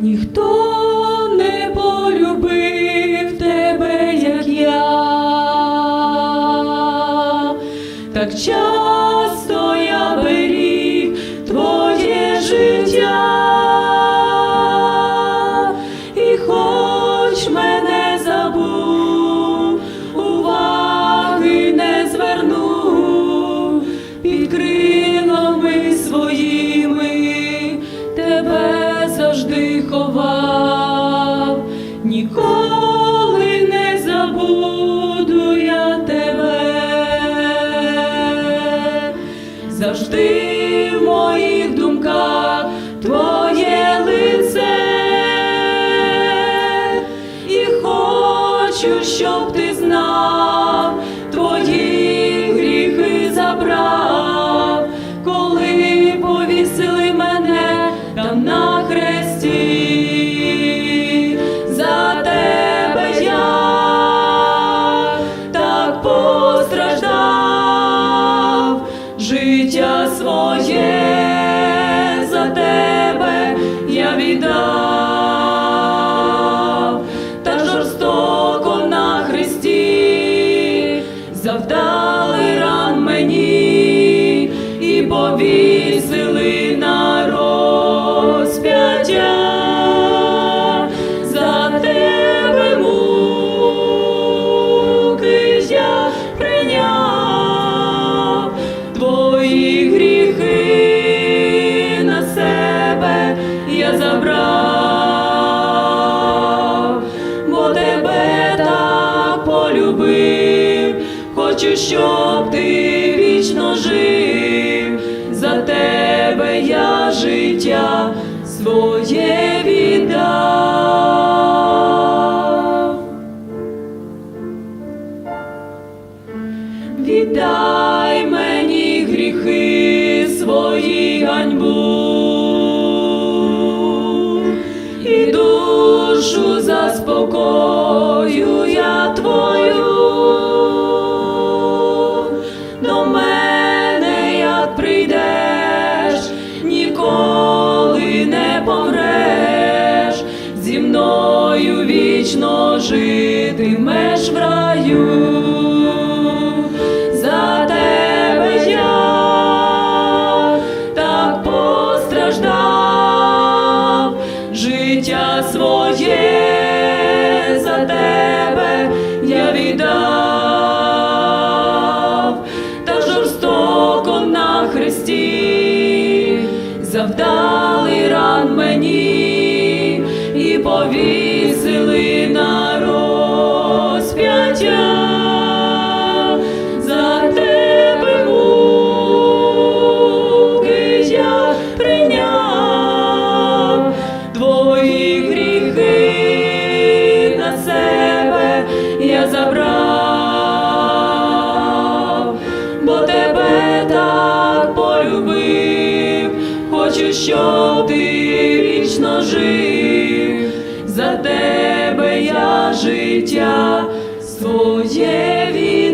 ніхто не полюбив тебе, як я. Так часто я беріг твоє життя, і хоч мене забув, уваги не звернув, під крилами своїми тебе завжди ховав, ніколи не забуду я тебе, завжди життя своє за тебе я віддав, та жорстоко на хресті завдали я забрав, бо тебе так полюбив, хочу, щоб ти вічно жив, за тебе я життя своє віддав. Віддай мені гріхи свої ганьбу вічно житимеш в раю. За тебе я так постраждав, життя своє за тебе я віддав, та жорстоко на хресті завдали ран мені і повісили на розп'яття. За тебе муки я прийняв, твої гріхи на себе я забрав, бо тебе так полюбив, хочу, щоб ти вічно жив, за тебе я життя своє віддав.